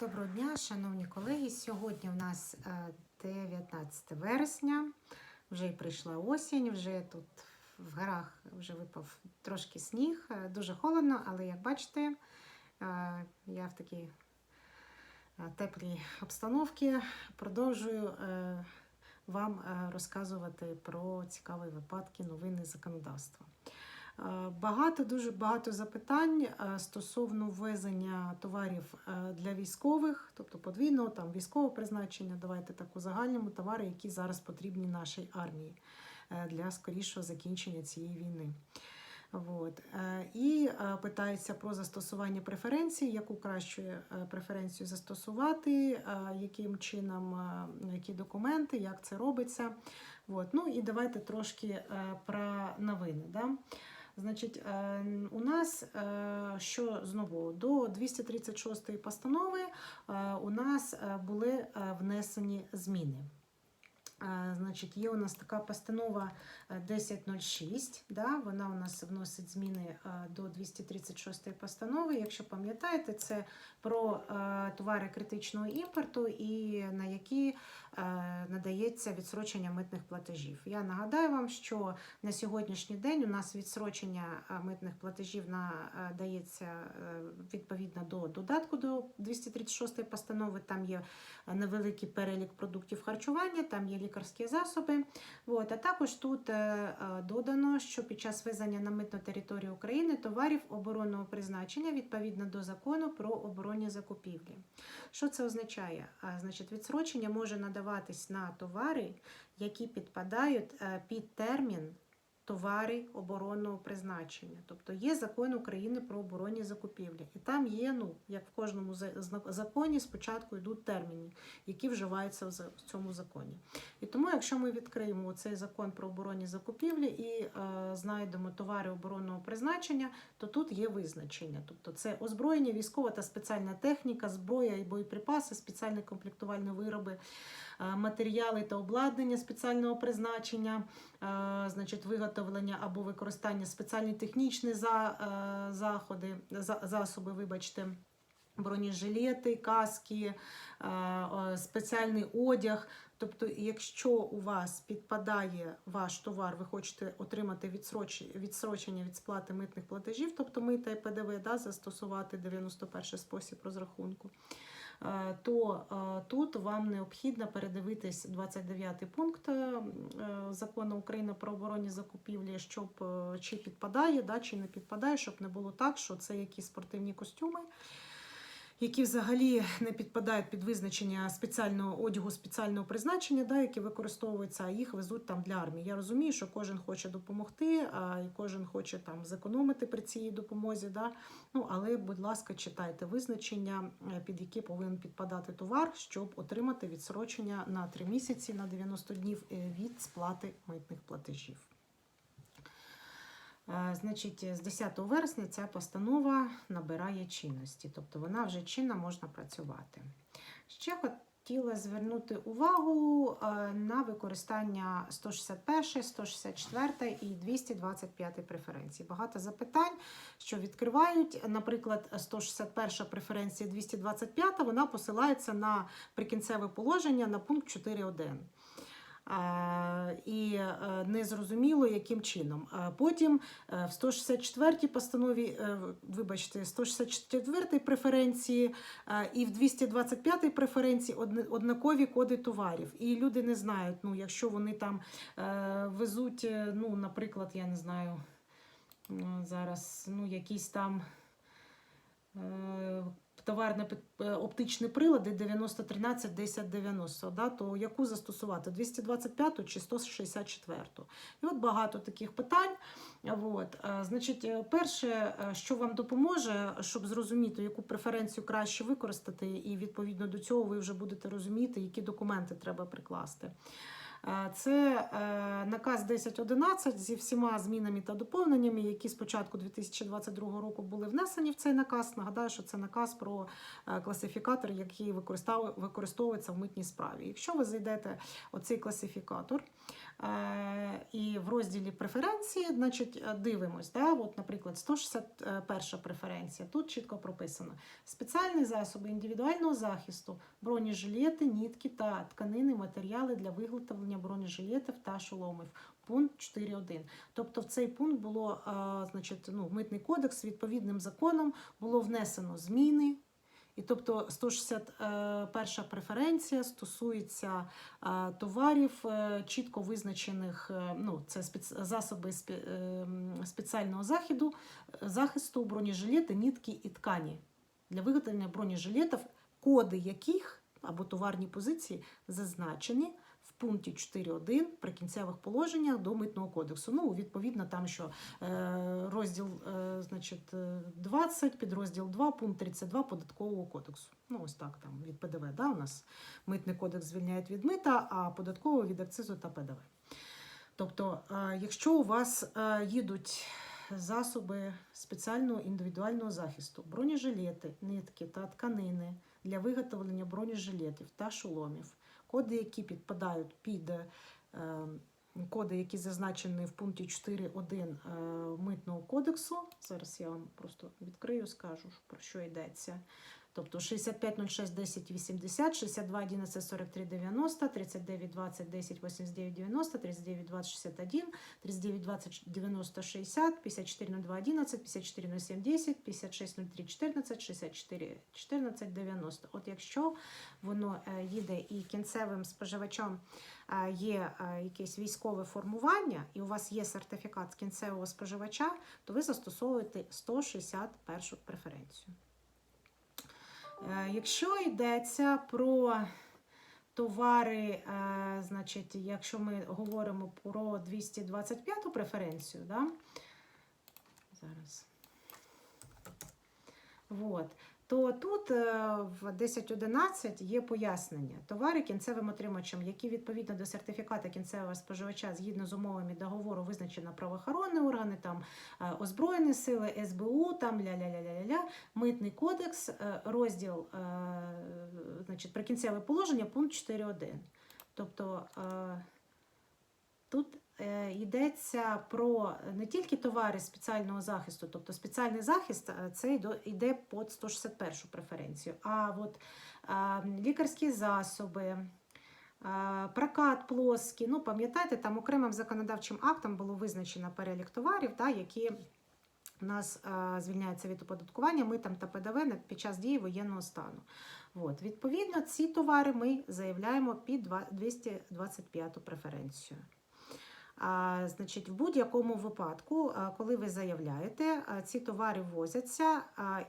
Доброго дня, шановні колеги. Сьогодні у нас е, 19 вересня. Вже й прийшла осінь, вже тут в горах вже випав трошки сніг. Е, Дуже холодно, але як бачите, е, я в такій е, теплій обстановці продовжую е, вам е, розказувати про цікаві випадки новини законодавства. Е, Багато, дуже багато запитань е, стосовно ввезення товарів е, для військових, тобто подвійного там військового призначення. Давайте так у товари, які зараз потрібні нашій армії для скорішого закінчення цієї війни. От. І питається про застосування преференцій, яку кращу преференцію застосувати, яким чином, які документи, як це робиться. От. Ну і давайте трошки про новини. Да? Значить, е, у нас е, що знову до 236 постанови е, у нас були внесені зміни. Е, Значить, є у нас така постанова е, 1006, да, вона у нас вносить зміни е, до 236 постанови. Якщо пам'ятаєте, це про е, товари критичного імпорту і на які е, надається відсрочення митних платежів. Я нагадаю вам, що на сьогоднішній день у нас відсрочення е, митних платежів надається е, відповідно до додатку до 236 постанови. Там є невеликий перелік продуктів харчування, там є лікарські засоби. От, а також тут е, е, додано, що під час везення на митну територію України товарів оборонного призначення відповідно до закону про оборонні закупівлі. Що це означає? Значить, відсрочення може надаватись на товари, які підпадають е, під термін товари оборонного призначення. Тобто є закон України про оборонні закупівлі. І там є, ну, як в кожному за- законі, спочатку йдуть терміни, які вживаються в цьому законі. І тому, якщо ми відкриємо цей закон про оборонні закупівлі і е, знайдемо товари оборонного призначення, то тут є визначення. Тобто це озброєння, військова та спеціальна техніка, зброя і боєприпаси, спеціальні комплектувальні вироби, е, матеріали та обладнання спеціального призначення, значить, виготовлення або використання спеціальні технічні е, заходи, за, засоби, вибачте. Бронежилети, каски, е, е, спеціальний одяг. Тобто, якщо у вас підпадає ваш товар, ви хочете отримати відсрочення від сплати митних платежів, тобто мита і ПДВ, да, застосувати 91 спосіб розрахунку, е, то е, тут вам необхідно передивитись 29 пункт е, закону України про оборонні закупівлі, щоб е, чи підпадає, да, чи не підпадає, щоб не було так, що це якісь спортивні костюми які взагалі не підпадають під визначення спеціального одягу спеціального призначення, да, які використовуються, а їх везуть там для армії. Я розумію, що кожен хоче допомогти, а і кожен хоче там зекономити при цій допомозі. Да. Ну, але, будь ласка, читайте визначення, е, під які повинен підпадати товар, щоб отримати відсрочення на 3 місяці на 90 днів е, від сплати митних платежів. Е, Значить, з 10 вересня ця постанова набирає чинності, тобто вона вже чинна можна працювати. Ще хотіла звернути увагу е, на використання 161, 164 і 225 преференції. Багато запитань, що відкривають, наприклад, 161 преференція 225, вона посилається на прикінцеве положення на пункт 4.1. І е, не зрозуміло, яким чином. А Потім е, в 164 постанові, е, вибачте, 164-й преференції і в 225 преференції однакові коди товарів. І люди не знають, ну, якщо вони там везуть, ну, наприклад, я не знаю, зараз ну, якісь там. Товарне під- е, оптичні прилади 9013 1090, да, то яку застосувати? 225 чи 164? І от багато таких питань. От, е, значить, е, перше, що вам допоможе, щоб зрозуміти, яку преференцію краще використати, і відповідно до цього ви вже будете розуміти, які документи треба прикласти. Е, Це е, наказ 1011 зі всіма змінами та доповненнями, які з початку 2022 року були внесені в цей наказ. Нагадаю, що це наказ про е, класифікатор, який використовується в митній справі. Якщо ви зайдете оцей класифікатор і в розділі преференції, значить дивимось, да, от, наприклад, 161 преференція. Тут чітко прописано спеціальні засоби індивідуального захисту, бронежилети, нітки та тканини, матеріали для виготовлення бронежилетів та шоломів. Пункт 4.1. Тобто в цей пункт було, а, значить, ну, митний кодекс відповідним законом було внесено зміни. І тобто 161 преференція стосується е, товарів е, чітко визначених, е, ну, це засоби е, спеціального західу, е, захисту, бронежилети, нітки і ткані для виготовлення бронежилетів, коди яких або товарні позиції зазначені пункті 4.1 прикінцевих положеннях до митного кодексу. Ну, відповідно, там що е, розділ е, значить, е, 20, підрозділ 2, пункт 32 податкового кодексу. Ну, ось так там від ПДВ. Да, у нас митний кодекс звільняють від мита, а податковий від акцизу та ПДВ. Тобто, е, якщо у вас е, їдуть засоби спеціального індивідуального захисту, бронежилети, нитки та тканини для виготовлення бронежилетів та шоломів, коди, які підпадають під е, коди, які зазначені в пункті 4.1 е, митного кодексу. Зараз я вам просто відкрию, скажу, про що йдеться. Тобто 6506 10 80, 62 11 43 90, 39 20 10 89 90, 39 20 61, 39 20 90 60, 54 02 11, 54 07 10, 56 03 14, 64 14 90. От якщо воно е, їде і кінцевим споживачом е, є е, якесь військове формування, і у вас є сертифікат кінцевого споживача, то ви застосовуєте 161 преференцію. Е, Якщо йдеться про товари, е, значить, якщо ми говоримо про 225 преференцію, да? зараз. Вот. То тут е, в 10.11 є пояснення. Товари кінцевим отримачам, які відповідно до сертифіката кінцевого споживача згідно з умовами договору визначено правоохоронні органи, там е, озброєні сили, СБУ, там ля-ля-ля-ля-ля, митний кодекс, е, розділ, значить, прикінцеве положення, пункт 4.1. Тобто тут йдеться про не тільки товари спеціального захисту, тобто спеціальний захист е, це йде- під 161 преференцію, а от е, лікарські засоби. е, Прокат плоский, ну пам'ятаєте, там окремим законодавчим актом було визначено перелік товарів, да, які у нас е, звільняються від оподаткування митом та ПДВ під час дії воєнного стану. От, відповідно, ці товари ми заявляємо під два- 225 преференцію. Значить, в будь-якому випадку, коли ви заявляєте, ці товари ввозяться,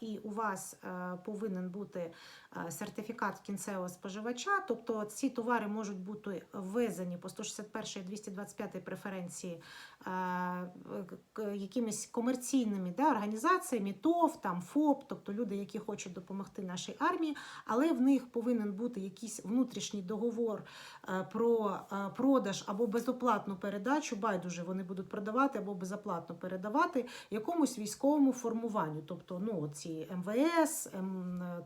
і у вас повинен бути сертифікат кінцевого споживача, тобто ці товари можуть бути ввезені по 161 і 225 преференції якимись комерційними да, організаціями, ТОВ, там, ФОП, тобто люди, які хочуть допомогти нашій армії, але в них повинен бути якийсь внутрішній договор про продаж або безоплатну передачу, байдуже вони будуть продавати або безоплатно передавати якомусь військовому формуванню, тобто ну, ці МВС, е,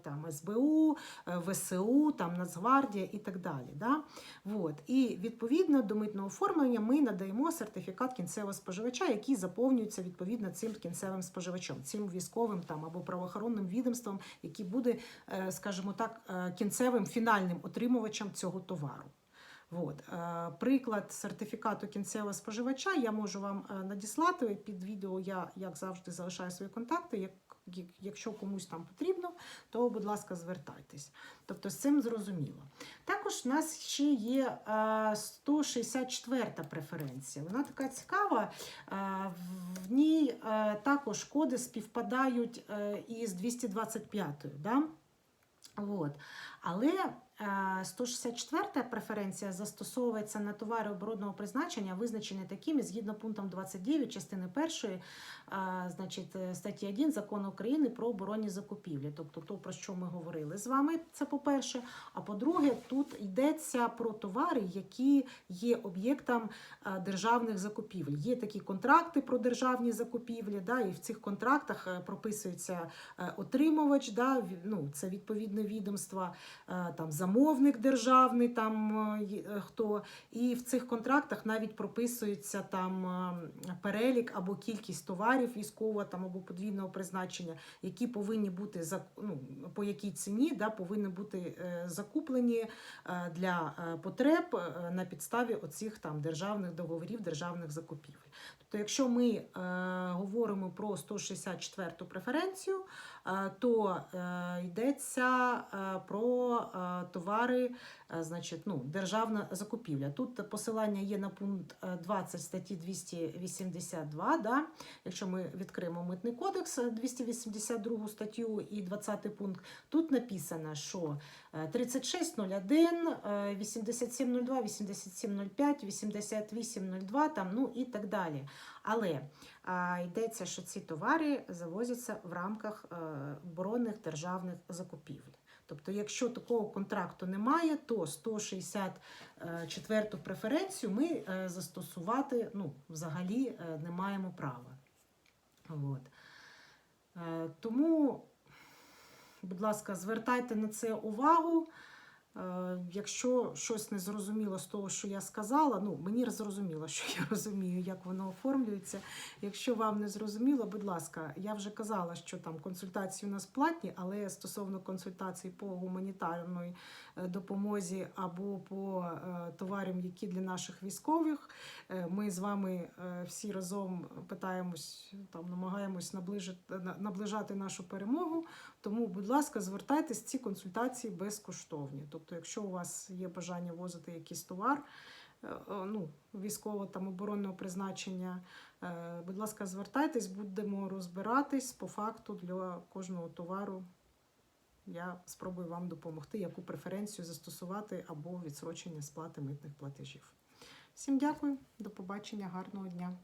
там, СБУ, е, ВСУ, там, Нацгвардія і так далі. Да? Вот. І відповідно до митного оформлення ми надаємо сертифікат кінцевого споживача, який заповнюється відповідно цим кінцевим споживачом, цим військовим там або правоохоронним відомством, який буде, е, скажімо так, кінцевим фінальним отримувачем цього товару. От. Приклад сертифікату кінцевого споживача я можу вам е, надіслати під відео. Я, як завжди, залишаю свої контакти. Як, як- якщо комусь там потрібно, то, будь ласка, звертайтесь. Тобто з цим зрозуміло. Також в нас ще є е, 164 преференція. Вона така цікава. Е, В ній також коди співпадають із 225. Да? От. Але 164 преференція застосовується на товари оборонного призначення, визначені такими згідно пунктом 29 частини 1 значить, е, статті 1 закону України про оборонні закупівлі. Тобто, то, про що ми говорили з вами, це по-перше. А по-друге, тут йдеться про товари, які є об'єктом е, державних закупівель. Є такі контракти про державні закупівлі, да, і в цих контрактах е, прописується отримувач, да, ну, це відповідне відомство, там замовник державний, там е, е, хто. І в цих контрактах навіть прописується там е, перелік або кількість товарів військового там або подвійного призначення, які повинні бути ну, по якій ціні да, повинні бути закуплені для потреб на підставі оцих там державних договорів, державних закупівель. Тобто, якщо ми е, говоримо про 164 преференцію, е, то е, йдеться е, про е, товари, значить, ну, державна закупівля. Тут посилання є на пункт е, 20 статті 282. Да? Якщо ми відкриємо митний кодекс, е, 282 статтю і 20 пункт, тут написано, що е, 3601, е, 8702, 8705, 8802, там, ну і так далі. Але а, йдеться, що ці товари завозяться в рамках е, оборонних державних закупівель. Тобто, якщо такого контракту немає, то 164 преференцію ми е, застосувати ну, взагалі е, не маємо права. От. Е, Тому, будь ласка, звертайте на це увагу. Е, Якщо щось не зрозуміло з того, що я сказала, ну мені зрозуміло, що я розумію, як воно оформлюється. Якщо вам не зрозуміло, будь ласка, я вже казала, що там консультації у нас платні, але стосовно консультацій по гуманітарної е, допомозі або по е, товарам, які для наших військових, ми з вами всі разом питаємось, там намагаємось наближити, наближати нашу перемогу. Тому, будь ласка, звертайтесь, ці консультації безкоштовні. Тобто, якщо у вас є бажання возити якийсь товар, е, е, ну, військового там оборонного призначення, е, будь ласка, звертайтесь, будемо розбиратись по факту для кожного товару. Я спробую вам допомогти, яку преференцію застосувати або відсрочення сплати митних платежів. Всім дякую, до побачення, гарного дня.